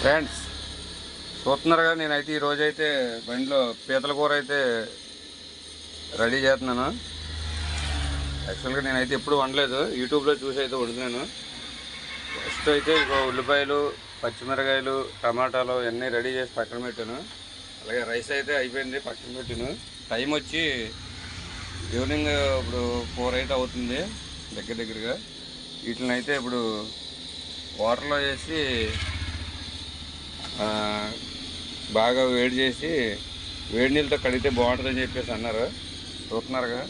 Friends చూస్తున్నారుగా నేనైతే ఈ రోజైతే బండిలో పీతల కూర అయితే రెడీ చేస్తున్నాను. యాక్చువల్గా నేనైతే ఎప్పుడు వండలేదు. యూట్యూబ్లో చూసి అయితే వండుతున్నాను. ఫస్ట్ అయితే ఇక ఉల్లిపాయలు పచ్చిమిరకాయలు టమాటాలు అన్నీ రెడీ చేసి పక్కన పెట్టాను. అలాగే రైస్ అయితే అయిపోయింది పక్కన పెట్టాను. టైం వచ్చి ఈవినింగ్ ఇప్పుడు ఫోర్ అయితే అవుతుంది దగ్గర దగ్గరగా. వీటిని అయితే ఇప్పుడు వాటర్లో వేసి బాగా వేడి చేసి వేడి నీళ్ళతో కడిగితే బాగుంటుందని చెప్పేసి అన్నారు. చూస్తున్నారుగా.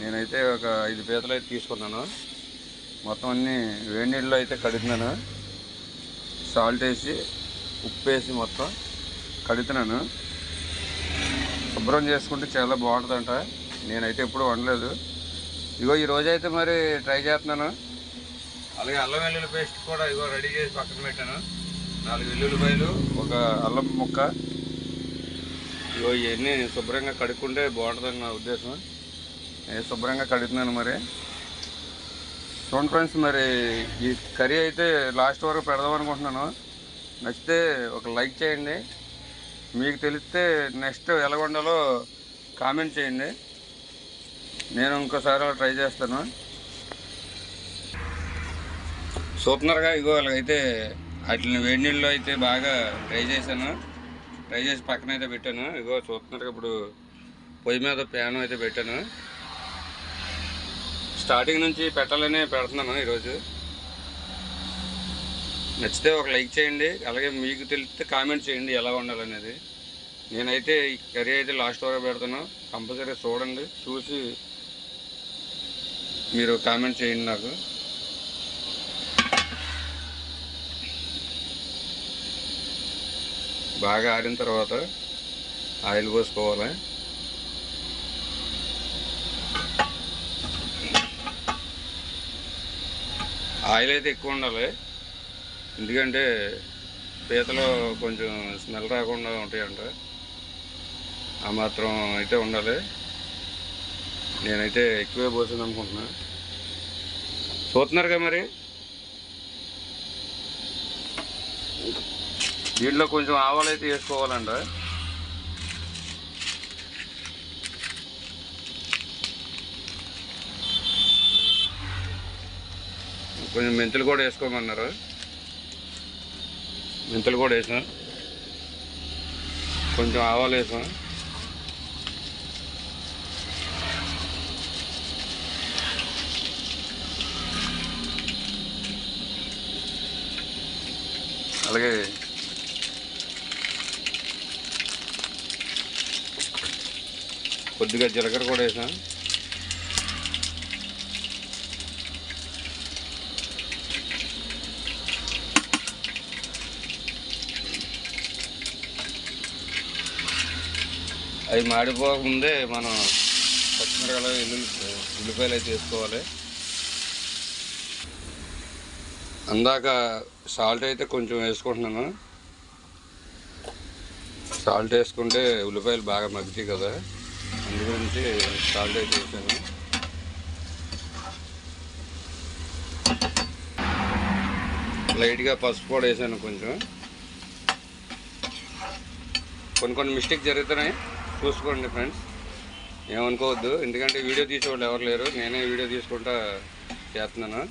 నేనైతే ఒక ఐదు పీతలు అయితే తీసుకున్నాను. మొత్తం అన్నీ వేడి నీళ్ళలో అయితే కడుగుతున్నాను. సాల్ట్ వేసి ఉప్పు వేసి మొత్తం కడుగుతున్నాను. శుభ్రం చేసుకుంటే చాలా బాగుంటుందంట. నేనైతే ఎప్పుడు వండలేదు. ఇగో ఈ రోజు అయితే మరి ట్రై చేస్తున్నాను. అలాగే అల్లం వెల్లుల్లి పేస్ట్ కూడా ఇగో రెడీ చేసి పక్కన పెట్టాను. నాలుగు వెల్లుల్లిపాయలు ఒక అల్లం ముక్క. ఇగో ఇవన్నీ శుభ్రంగా కడుక్కుంటే బాగుంటుందని నా ఉద్దేశం. నేను శుభ్రంగా కడుగుతున్నాను మరి. చూడండి ఫ్రెండ్స్ మరి ఈ కర్రీ అయితే లాస్ట్ వరకు పెడదాం అనుకుంటున్నాను. నచ్చితే ఒక లైక్ చేయండి. మీకు తెలిస్తే నెక్స్ట్ ఎలా వండాలో కామెంట్ చేయండి. నేను ఇంకోసారి అలా ట్రై చేస్తాను. సూపర్గా ఇగో అలాగైతే వాటిని వేడి నీళ్ళలో అయితే బాగా ట్రై చేశాను. ట్రై చేసి పక్కన అయితే పెట్టాను. ఇగో చూస్తున్నారు ఇప్పుడు పొయ్యి మీద ప్యాన్ అయితే పెట్టాను. స్టార్టింగ్ నుంచి పెట్టాలనే పెడుతున్నాను ఈరోజు. నచ్చితే ఒక లైక్ చేయండి అలాగే మీకు తెలిస్తే కామెంట్ చేయండి ఎలా ఉండాలనేది. నేనైతే ఈ కర్రీ అయితే లాస్ట్ వరకు పెడతాను కంపల్సరీ చూడండి చూసి మీరు కామెంట్ చేయండి నాకు. బాగా ఆడిన తర్వాత ఆయిల్ పోసుకోవాలి. ఆయిల్ అయితే ఎక్కువ ఉండాలి. ఎందుకంటే పీతలో కొంచెం స్మెల్ రాకుండా ఉంటాయంట. ఆ మాత్రం అయితే ఉండాలి. నేనైతే ఎక్కువే పోసింది అనుకుంటున్నా చూస్తున్నారుగా మరి? దీంట్లో కొంచెం ఆవాలు అయితే వేసుకోవాలంట కొంచెం మెంతులు కూడా వేసుకోమన్నారు. మెంతులు కూడా వేసాం కొంచెం ఆవాలు వేసాం అలాగే కొద్దిగా జీలకర్ర కూడా వేసాం అవి మాడిపోకముందే మనం పచ్చిమిరకాయలు ఎల్లుల్లి ఉల్లిపాయలు అయితే వేసుకోవాలి. అందాక సాల్ట్ అయితే కొంచెం వేసుకుంటున్నాను. సాల్ట్ వేసుకుంటే ఉల్లిపాయలు బాగా మగ్గుతాయి కదా. అందు గురించి సాల్ట్ అయితే వేసాను లైట్గా పసుపు కూడా వేసాను కొంచెం. కొన్ని కొన్ని మిస్టేక్ జరుగుతున్నాయి. చూసుకోండి ఫ్రెండ్స్. ఏమనుకోవద్దు. ఎందుకంటే వీడియో తీసేవాళ్ళు ఎవరు లేరు. నేనే వీడియో తీసుకుంటా చేస్తున్నాను.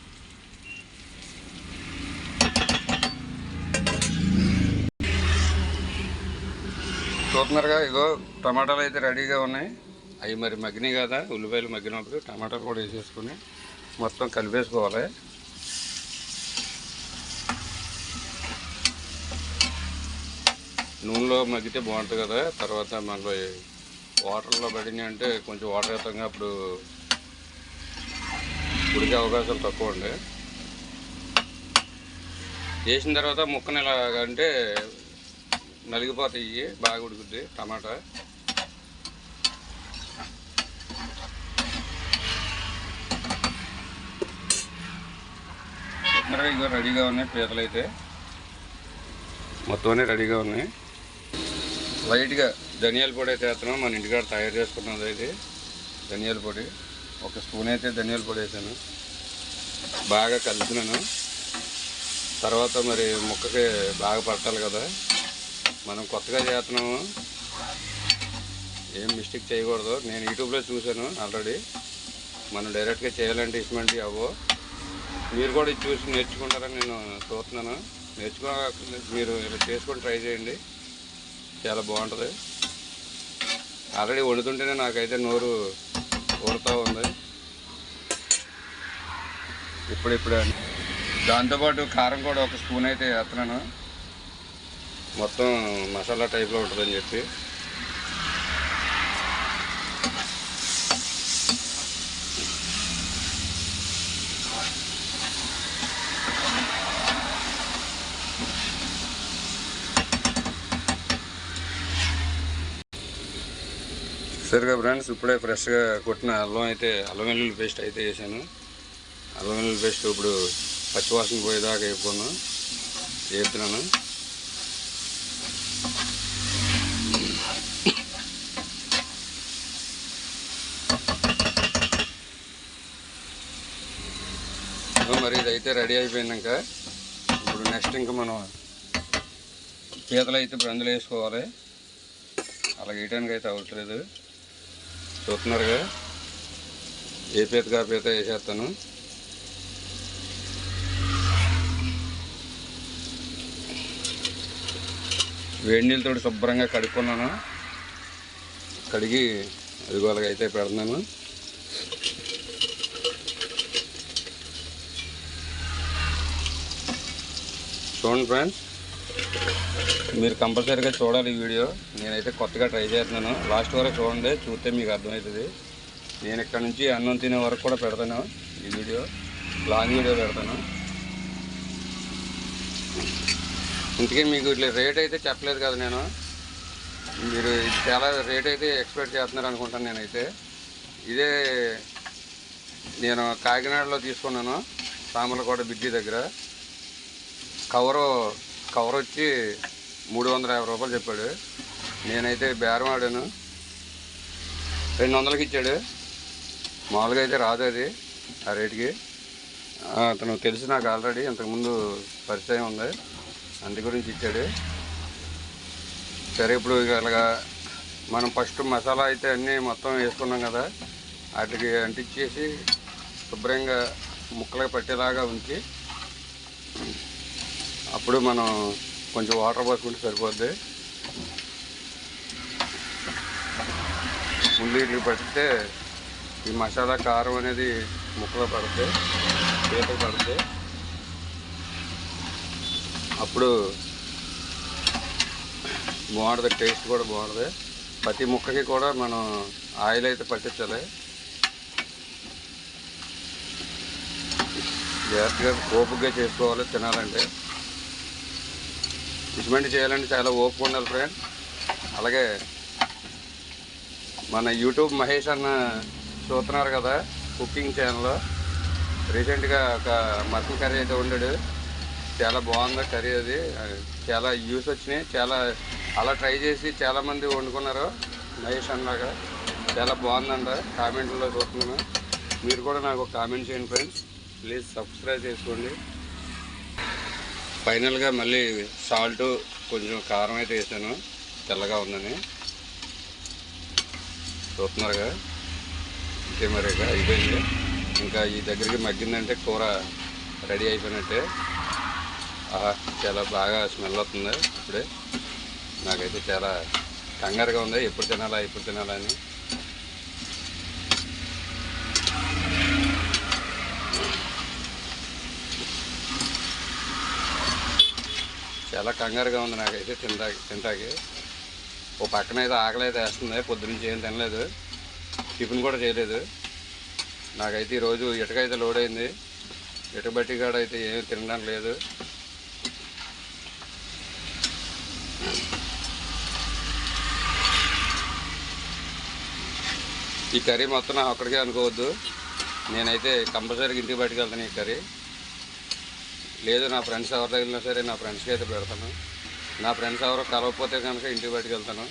చూస్తున్నారుగా ఇగో టమాటాలు అయితే రెడీగా ఉన్నాయి. అవి మరి మగ్గినాయి కదా ఉల్లిపాయలు మగ్గినప్పుడు టమాటాలు కూడా వేసేసుకుని మొత్తం కలిపేసుకోవాలి. నూనెలో మగ్గితే బాగుంటుంది కదా తర్వాత మళ్ళీ వాటర్లో పడినాయి అంటే కొంచెం వాటర్ వేస్తాం అప్పుడు ఉడికే అవకాశాలు తక్కువ ఉండే. వేసిన తర్వాత ముక్కను ఇలా అంటే నలిగిపోతాయి బాగా ఉడుకుద్ది టమాటా. తొందరగా ఇగో రెడీగా ఉన్నాయి పీతలు అయితే. మొత్తం రెడీగా ఉన్నాయి. లైట్గా ధనియాల పొడి అయితే వేస్తున్నాం. మన ఇంటికాడ తయారు చేసుకున్నది అయితే ధనియాల పొడి. ఒక స్పూన్ అయితే ధనియాల పొడి వేసాను. బాగా కలుపుతున్నాను తర్వాత మరి ముక్కకి బాగా పట్టాలి కదా. మనం కొత్తగా చేస్తున్నాము. ఏం మిస్టేక్ చేయకూడదు. నేను యూట్యూబ్లో చూశాను ఆల్రెడీ. మనం డైరెక్ట్గా చేయాలంటే ఇటువంటి అవ్వో మీరు కూడా ఇది చూసి నేర్చుకుంటారని నేను చూస్తున్నాను. నేర్చుకో మీరు ఇలా చేసుకొని ట్రై చేయండి. చాలా బాగుంటుంది. ఆల్రెడీ వండుతుంటేనే నాకైతే నోరు ఊరుతూ ఉంది. ఇప్పుడు ఇప్పుడు దాంతోపాటు కారం కూడా ఒక స్పూన్ అయితే వేస్తున్నాను. మొత్తం మసాలా టైప్లో ఉంటుందని చెప్పి. సరిగా ఫ్రెండ్స్ ఇప్పుడే ఫ్రెష్గా కొట్టిన అల్లం అయితే అల్లం వెల్లుల్లి పేస్ట్ అయితే వేసాను. అల్లం వెల్లుల్లి పేస్ట్ ఇప్పుడు పచ్చివాసన పోయేదాకా వేపుకున్నాను వేపుతున్నాను. మరి ఇదైతే రెడీ అయిపోయినాక ఇప్పుడు నెక్స్ట్ ఇంకా మనం పీతలు అయితే ఇప్పుడు అందులో వేసుకోవాలి. అలా వేయడానికి అయితే అవ్వట్లేదు. చూస్తున్నారుగా. ఏ పీత కా పీత వేసేస్తాను. వేడి నీళ్ళతో శుభ్రంగా కడుక్కున్నాను. కడిగి అదిగోలగా అయితే పెడుతున్నాను చూడండి ఫ్రెండ్స్. మీరు కంపల్సరీగా చూడాలి ఈ వీడియో. నేనైతే కొత్తగా ట్రై చేస్తున్నాను. లాస్ట్ వరకు చూడండి చూస్తే మీకు అర్థమవుతుంది. నేను ఇక్కడ నుంచి అన్నం తినే వరకు కూడా పెడతాను ఈ వీడియో. లాంగ్ వీడియో పెడతాను. ఇంతకీ మీకు ఇట్లా రేట్ అయితే చెప్పలేదు కదా నేను. మీరు చాలా రేట్ అయితే ఎక్స్పెక్ట్ చేస్తున్నారు అనుకుంటాను నేనైతే. ఇదే నేను కాకినాడలో తీసుకున్నాను సామర్లకోట బిడ్జి దగ్గర. కవరు కవర్ వచ్చి మూడు వందల యాభై రూపాయలు చెప్పాడు. నేనైతే బేరం ఆడాను. రెండు వందలకి ఇచ్చాడు. మామూలుగా అయితే రాదు అది ఆ రేటుకి. అతను తెలుసు నాకు ఆల్రెడీ ఇంతకుముందు పరిచయం ఉంది. అందు గురించి ఇచ్చాడు. సరే ఇప్పుడు ఇక మనం ఫస్ట్ మసాలా అయితే అన్నీ మొత్తం వేసుకున్నాం కదా వాటికి అంటించేసి శుభ్రంగా ముక్కలుగా పట్టేలాగా ఉంచి అప్పుడు మనం కొంచెం వాటర్ పోసుకుంటే సరిపోద్ది. ముందు ఇడ్లీ పడితే ఈ మసాలా కారం అనేది ముక్కలో పడితే పీత పడితే అప్పుడు బాగుంటుంది టేస్ట్ కూడా బాగుంటుంది ప్రతి ముక్కకి కూడా మనం ఆయిల్ అయితే పట్టించాలి. జాగ్రత్తగా కోపుగా చేసుకోవాలి తినాలంటే. ఇటువంటి చేయాలంటే చాలా ఓపిక ఉండాలి ఫ్రెండ్. అలాగే మన యూట్యూబ్ మహేష్ అన్న చూస్తున్నారు కదా కుకింగ్ ఛానల్లో. రీసెంట్గా ఒక మటన్ కర్రీ అయితే వండాడు. చాలా బాగుంది కర్రీ అది. చాలా యూస్ వచ్చినాయి. చాలా అలా ట్రై చేసి చాలామంది వండుకున్నారు. మహేష్ అన్నగా. చాలా బాగుందంట. కామెంట్లో చూస్తున్నాను. మీరు కూడా నాకు ఒక కామెంట్ చేయండి ఫ్రెండ్స్. ప్లీజ్ సబ్స్క్రైబ్ చేసుకోండి. ఫైనల్గా మళ్ళీ సాల్ట్ కొంచెం కారం అయితే వేసాను. తెల్లగా ఉందని. చూస్తున్నారుగా? ఇంకే మరి అయిపోయింది. ఇంకా ఈ దగ్గరికి మగ్గిందంటే కూర రెడీ అయిపోయినట్టే. ఆహా చాలా బాగా స్మెల్ వస్తుంది ఇప్పుడే. నాకైతే చాలా కంగారుగా ఉంది. ఎప్పుడు తినాలా ఎప్పుడు తినాలా అని. చాలా కంగారుగా ఉంది నాకైతే తింటా తింటాకి. ఓ పక్కన అయితే ఆకలి అయితే వేస్తుంది పొద్దునుంచి ఏం తినలేదు. టిఫిన్ కూడా చేయలేదు. నాకైతే ఈరోజు ఇటుక అయితే లోడ్ అయింది ఇటుబట్టి కాడ అయితే ఏమీ తినడం లేదు. ఈ కర్రీ మొత్తం నా ఒక్కడికే అనుకోవద్దు. నేనైతే కంపల్సరీగా ఇంటికి పట్టుకెళ్తాను ఈ కర్రీ. లేదు నా ఫ్రెండ్స్ ఎవరి దగ్గర సరే నా ఫ్రెండ్స్కి అయితే పెడతాను. నా ఫ్రెండ్స్ ఎవరు కలవకపోతే కనుక ఇంటికి పట్టుకెళ్తాను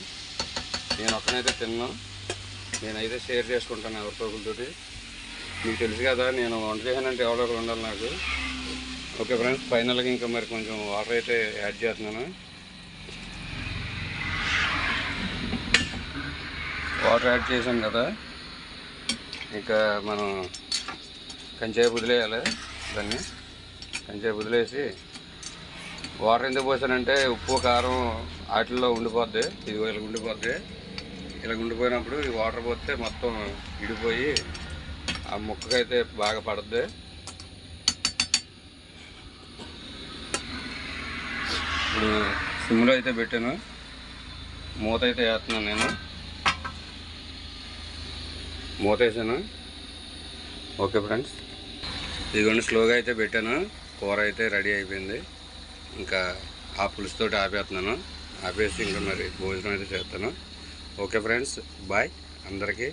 నేను ఒక్కనైతే తిన్నాను నేనైతే షేర్ చేసుకుంటాను ఎవరితో ఒకరితోటి మీకు తెలుసు కదా నేను వంట చేశానంటే ఎవరో ఒకరు ఉండాలి నాకు. ఓకే ఫ్రెండ్స్ ఫైనల్గా ఇంకా మరి కొంచెం వాటర్ అయితే యాడ్ చేస్తున్నాను. వాటర్ యాడ్ చేసాం కదా. ఇంకా మనం కంచాయ వదిలేయాలి దాన్ని. కంచాయ వదిలేసి వాటర్ ఎందుకు పోసానంటే ఉప్పు కారం వాటిల్లో ఉండిపోద్ది. ఇది ఇలా ఉండిపోద్ది. ఇలా ఉండిపోయినప్పుడు ఈ వాటర్ పోతే మొత్తం ఇడిపోయి ఆ ముక్కకైతే బాగా పడుద్ది. ఇప్పుడు సిమ్లో అయితే పెట్టాను. మూత అయితే వేస్తున్నాను నేను. మూత వేసాను. Okay friends. ఇదిగోండి స్లోగా అయితే పెట్టాను. కూర అయితే రెడీ అయిపోయింది. ఇంకా ఆ పులుసుతోటి ఆపేస్తున్నాను. ఆపేసి ఇంకా మరి భోజనం అయితే చేస్తాను. Okay friends bye. అందరికీ